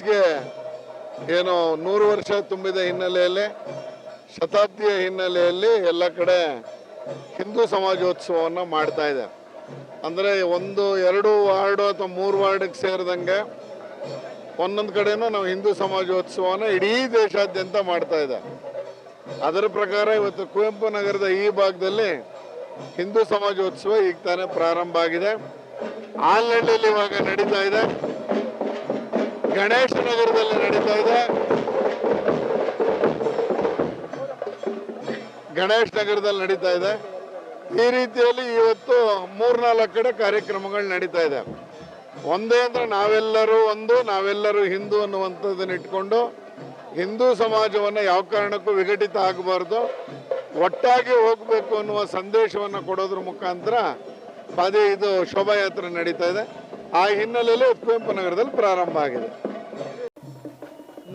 ಯಶಸ್ಸಿಗೆ ಏನು ನೂರು ವರ್ಷ ತುಂಬಿದ ಹಿನ್ನೆಲೆಯಲ್ಲಿ, ಶತಾಬ್ದಿಯ ಹಿನ್ನೆಲೆಯಲ್ಲಿ ಎಲ್ಲ ಕಡೆ ಹಿಂದೂ ಸಮಾಜೋತ್ಸವವನ್ನು ಮಾಡ್ತಾ ಇದೆ. ಅಂದರೆ ಒಂದು, ಎರಡು ವಾರ್ಡು ಅಥವಾ ಮೂರು ವಾರ್ಡಿಗೆ ಸೇರಿದಂಗೆ ಒಂದೊಂದು ಕಡೆನೂ ನಾವು ಹಿಂದೂ ಸಮಾಜೋತ್ಸವನ ಇಡೀ ದೇಶಾದ್ಯಂತ ಮಾಡ್ತಾ ಇದೆ. ಅದರ ಪ್ರಕಾರ ಇವತ್ತು ಕುವೆಂಪು ನಗರದ ಈ ಭಾಗದಲ್ಲಿ ಹಿಂದೂ ಸಮಾಜೋತ್ಸವ ಈಗ ತಾನೇ ಪ್ರಾರಂಭ ಆಗಿದೆ. ಆಲ್ನಳ್ಳಿಯಲ್ಲಿ ಇವಾಗ ನಡೀತಾ ಇದೆ. ಗಣೇಶ ನಗರದಲ್ಲಿ ನಡೀತಾ ಇದೆ. ಗಣೇಶ ನಗರದಲ್ಲಿ ನಡೀತಾ ಇದೆ. ಈ ರೀತಿಯಲ್ಲಿ ಇವತ್ತು ಮೂರ್ನಾಲ್ಕು ಕಡೆ ಕಾರ್ಯಕ್ರಮಗಳು ನಡೀತಾ ಇದೆ. ಒಂದೇ ಅಂದ್ರೆ ನಾವೆಲ್ಲರೂ ಒಂದು, ನಾವೆಲ್ಲರೂ ಹಿಂದೂ ಅನ್ನುವಂಥದ್ದನ್ನ ಇಟ್ಕೊಂಡು ಹಿಂದೂ ಸಮಾಜವನ್ನು ಯಾವ ಕಾರಣಕ್ಕೂ ವಿಘಟಿತ ಆಗಬಾರ್ದು. ಒಟ್ಟಾಗಿ ಹೋಗಬೇಕು ಅನ್ನುವ ಸಂದೇಶವನ್ನು ಕೊಡೋದ್ರ ಮುಖಾಂತರ ಅದೇ ಇದು ಶೋಭಾಯಾತ್ರೆ ನಡೀತಾ ಇದೆ. ಆ ಹಿನ್ನೆಲೆಯಲ್ಲಿ ಕುವೆಂಪು ನಗರದಲ್ಲಿ ಪ್ರಾರಂಭ ಆಗಿದೆ.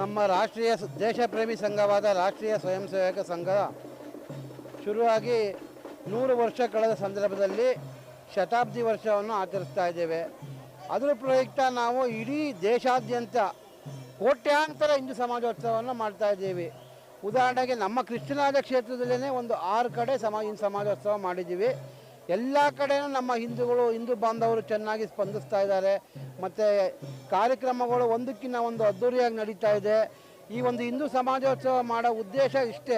ನಮ್ಮ ರಾಷ್ಟ್ರೀಯ ದೇಶ ದೇಶಪ್ರೇಮಿ ಸಂಘವಾದ ರಾಷ್ಟ್ರೀಯ ಸ್ವಯಂ ಸೇವಕ ಸಂಘ ಶುರುವಾಗಿ ನೂರು ವರ್ಷ ಕಳೆದ ಸಂದರ್ಭದಲ್ಲಿ ಶತಾಬ್ದಿ ವರ್ಷವನ್ನು ಆಚರಿಸ್ತಾ ಇದ್ದೇವೆ. ಅದರ ಪ್ರಯುಕ್ತ ನಾವು ಇಡೀ ದೇಶಾದ್ಯಂತ ಕೋಟ್ಯಾಂತರ ಹಿಂದೂ ಸಮಾಜೋತ್ಸವವನ್ನು ಮಾಡ್ತಾ ಇದ್ದೀವಿ. ಉದಾಹರಣೆಗೆ ನಮ್ಮ ಕೃಷ್ಣರಾಜ ಕ್ಷೇತ್ರದಲ್ಲೇ ಒಂದು ಆರು ಕಡೆ ಸಮಾಜ ಸಮಾಜೋತ್ಸವ ಮಾಡಿದ್ದೀವಿ. ಎಲ್ಲ ಕಡೆನೂ ನಮ್ಮ ಹಿಂದೂಗಳು, ಹಿಂದೂ ಬಾಂಧವರು ಚೆನ್ನಾಗಿ ಸ್ಪಂದಿಸ್ತಾ ಇದ್ದಾರೆ. ಮತ್ತು ಕಾರ್ಯಕ್ರಮಗಳು ಒಂದಕ್ಕಿಂತ ಒಂದು ಅದ್ಧೂರಿಯಾಗಿ ನಡೀತಾ ಇದೆ. ಈ ಒಂದು ಹಿಂದೂ ಸಮಾಜೋತ್ಸವ ಮಾಡೋ ಉದ್ದೇಶ ಇಷ್ಟೇ.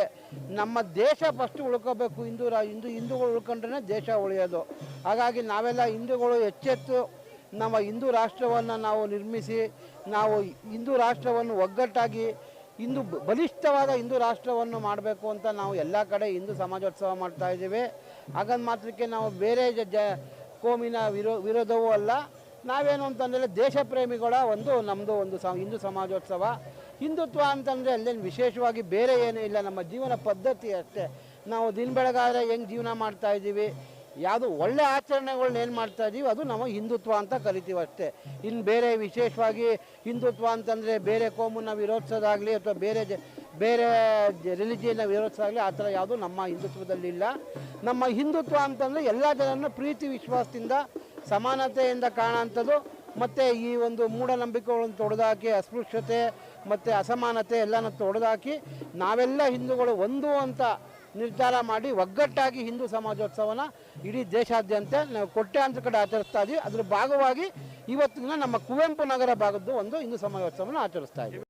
ನಮ್ಮ ದೇಶ ಫಸ್ಟ್ ಉಳ್ಕೋಬೇಕು. ಹಿಂದೂ ರಾ, ಹಿಂದೂ, ಹಿಂದೂಗಳು ಉಳ್ಕೊಂಡ್ರೆ ದೇಶ ಉಳಿಯೋದು. ಹಾಗಾಗಿ ನಾವೆಲ್ಲ ಹಿಂದೂಗಳು ಎಚ್ಚೆತ್ತು ನಮ್ಮ ಹಿಂದೂ ರಾಷ್ಟ್ರವನ್ನು ನಾವು ನಿರ್ಮಿಸಿ, ನಾವು ಹಿಂದೂ ರಾಷ್ಟ್ರವನ್ನು ಒಗ್ಗಟ್ಟಾಗಿ, ಹಿಂದೂ ಬಲಿಷ್ಠವಾದ ಹಿಂದೂ ರಾಷ್ಟ್ರವನ್ನು ಮಾಡಬೇಕು ಅಂತ ನಾವು ಎಲ್ಲ ಕಡೆ ಹಿಂದೂ ಸಮಾಜೋತ್ಸವ ಮಾಡ್ತಾ ಇದ್ದೀವಿ. ಹಾಗಂದ್ ಮಾತ್ರಕ್ಕೆ ನಾವು ಬೇರೆ ಜ ಕೋಮಿನ ವಿರೋ ವಿರೋಧವೂ ಅಲ್ಲ. ನಾವೇನು ಅಂತಂದರೆ ದೇಶ ಪ್ರೇಮಿಗಳ ಒಂದು ನಮ್ಮದು ಒಂದು ಹಿಂದೂ ಸಮಾಜೋತ್ಸವ. ಹಿಂದುತ್ವ ಅಂತಂದರೆ ಅಲ್ಲೇನು ವಿಶೇಷವಾಗಿ ಬೇರೆ ಏನೂ ಇಲ್ಲ, ನಮ್ಮ ಜೀವನ ಪದ್ಧತಿ ಅಷ್ಟೇ. ನಾವು ದಿನ ಬೆಳಗಾದ್ರೆ ಹೆಂಗೆ ಜೀವನ ಮಾಡ್ತಾ ಇದ್ದೀವಿ? ಯಾವುದು ಒಳ್ಳೆ ಆಚರಣೆಗಳನ್ನ ಏನು ಮಾಡ್ತಾ ಇದ್ದೀವಿ? ಅದು ನಾವು ಹಿಂದುತ್ವ ಅಂತ ಕರಿತೀವಿ ಅಷ್ಟೇ. ಇನ್ನು ಬೇರೆ ವಿಶೇಷವಾಗಿ ಹಿಂದುತ್ವ ಅಂತಂದರೆ ಬೇರೆ ಕೋಮನ್ನ ವಿರೋಧಿಸೋದಾಗಲಿ ಅಥವಾ ಬೇರೆ ಬೇರೆ ರಿಲಿಜಿಯನ್ನ ವಿರೋಧಿಸಲಾಗಲಿ ಆ ಥರ ಯಾವುದು ನಮ್ಮ ಹಿಂದುತ್ವದಲ್ಲಿ ಇಲ್ಲ. ನಮ್ಮ ಹಿಂದುತ್ವ ಅಂತಂದರೆ ಎಲ್ಲ ಜನರನ್ನು ಪ್ರೀತಿ, ವಿಶ್ವಾಸದಿಂದ, ಸಮಾನತೆಯಿಂದ ಕಾಣೋಂಥದ್ದು ಮತ್ತು ಈ ಒಂದು ಮೂಢನಂಬಿಕೆಗಳನ್ನು ತೊಡೆದಾಕಿ, ಅಸ್ಪೃಶ್ಯತೆ ಮತ್ತು ಅಸಮಾನತೆ ಎಲ್ಲನೂ ತೊಡೆದಾಕಿ, ನಾವೆಲ್ಲ ಹಿಂದೂಗಳು ಒಂದು ಅಂತ ನಿರ್ಧಾರ ಮಾಡಿ ಒಗ್ಗಟ್ಟಾಗಿ ಹಿಂದೂ ಸಮಾಜೋತ್ಸವನ ಇಡೀ ದೇಶಾದ್ಯಂತ ನಾವು ಕೊಟ್ಯಾಂತರ ಕಡೆ ಆಚರಿಸ್ತಾ ಇದ್ದೀವಿ ಅದರ ಭಾಗವಾಗಿ ಇವತ್ತಿನ ನಮ್ಮ ಕುವೆಂಪು ನಗರ ಭಾಗದ್ದು ಒಂದು ಹಿಂದೂ ಸಮಾಜೋತ್ಸವನ ಆಚರಿಸ್ತಾ ಇದ್ದೀವಿ